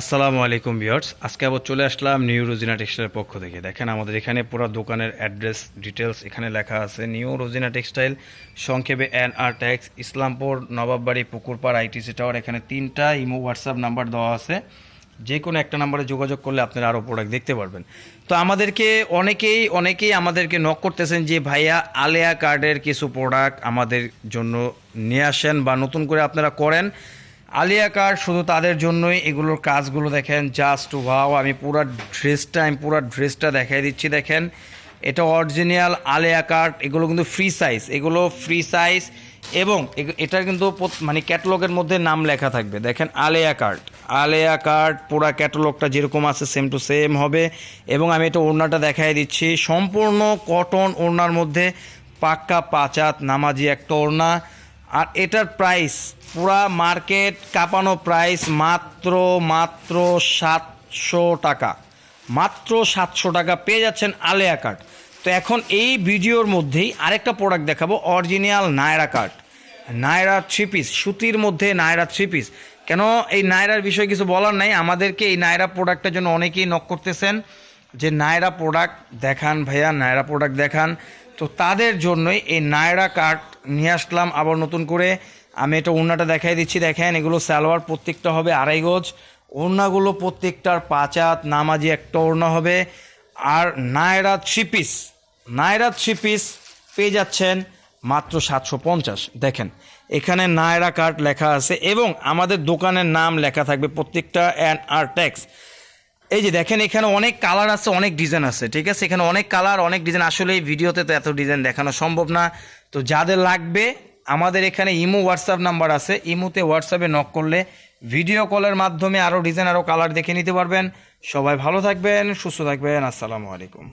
আসসালামু আলাইকুম ভিউয়ার্স। আজকে আবার চলে আসলাম নিউ রোজিনা টেক্সটাইলের পক্ষ থেকে। দেখেন, আমাদের এখানে পুরো দোকানের অ্যাড্রেস ডিটেলস এখানে লেখা আছে। নিউ রোজিনা টেক্সটাইল সংক্ষেপে N R tax Islampur, Nawabbari, Pukurpar, ITC tower, এখানে তিনটা ইমো হোয়াটসঅ্যাপ নাম্বার দেওয়া আছে। যে কোনো একটা নাম্বারে যোগাযোগ করলে আপনারা আরও প্রোডাক্ট দেখতে পারবেন। তো আমাদেরকে অনেকেই অনেকেই আমাদেরকে নক করতেছেন যে, ভাইয়া, আলেয়া কার্ডের কিছু প্রোডাক্ট আমাদের জন্য নিয়ে আসেন বা নতুন করে আপনারা করেন। আলিয়া কার্ড শুধু তাদের জন্যই এগুলোর কাজগুলো দেখেন জাস্ট ওয়াও আমি পুরো ড্রেসটা আমি পুরো ড্রেসটা দেখাই দিচ্ছি, দেখেন। এটা অরিজিনাল আলিয়া কার্ড এগুলো কিন্তু ফ্রি সাইজ এগুলো ফ্রি সাইজ এবং এটার কিন্তু মানে ক্যাটালগের মধ্যে নাম লেখা থাকবে। দেখেন আলেয়া কার্ড আলেয়া কার্ড পুরা ক্যাটালগটা যেরকম আছে সেম টু সেম হবে। এবং আমি এটা ওড়নাটা দেখাই দিচ্ছি, সম্পূর্ণ কটন ওড়নার মধ্যে পাক্কা পাচাত নামাজি একটা ওড়না। আর এটার প্রাইস পুরা মার্কেট কাঁপানো প্রাইস মাত্র মাত্র সাতশো টাকা। মাত্র সাতশো টাকা পেয়ে যাচ্ছেন আলেয়া কার্ড তো এখন এই ভিডিওর মধ্যেই আরেকটা প্রোডাক্ট দেখাবো original Naira card Naira three piece সুতির মধ্যে নায়রা থ্রি পিস কেন এই নায়রার বিষয়ে কিছু বলার নাই? আমাদেরকে এই নায়রা প্রোডাক্টের জন্য অনেকেই নক করতেছেন। যে নায়রা প্রোডাক্ট দেখান ভাইয়া, নায়রা প্রোডাক্ট দেখান। তো তাদের জন্যই এই নায়রা কার্ড নিয়ে আসলাম আবার নতুন করে। আমি এটা ওড়নাটা দেখাই দিচ্ছি। দেখেন, এগুলো সালোয়ার প্রত্যেকটা হবে আড়াই গজ। ওড়নাগুলো প্রত্যেকটার পাঁচাত নামাজি একটা ওড়না হবে। আর Naira three piece Naira three piece পেয়ে যাচ্ছেন মাত্র সাতশো পঞ্চাশ। দেখেন, এখানে নায়রা কার্ড লেখা আছে এবং আমাদের দোকানের নাম লেখা থাকবে প্রত্যেকটা অ্যান্ড আর ট্যাক্স এই যে দেখেন, এখানে অনেক কালার আছে, অনেক ডিজাইন আছে, ঠিক আছে? এখানে অনেক কালার অনেক ডিজাইন আসলে এই ভিডিওতে তো এত ডিজাইন দেখানো সম্ভব না। তো যাদের লাগবে, আমাদের এখানে ইমো হোয়াটসঅ্যাপ নাম্বার আছে। ইমোতে হোয়াটসঅ্যাপে নক করলে ভিডিও কলের মাধ্যমে আরও ডিজাইন আরও কালার দেখে নিতে পারবেন। সবাই ভালো থাকবেন, সুস্থ থাকবেন। আসসালামু আলাইকুম।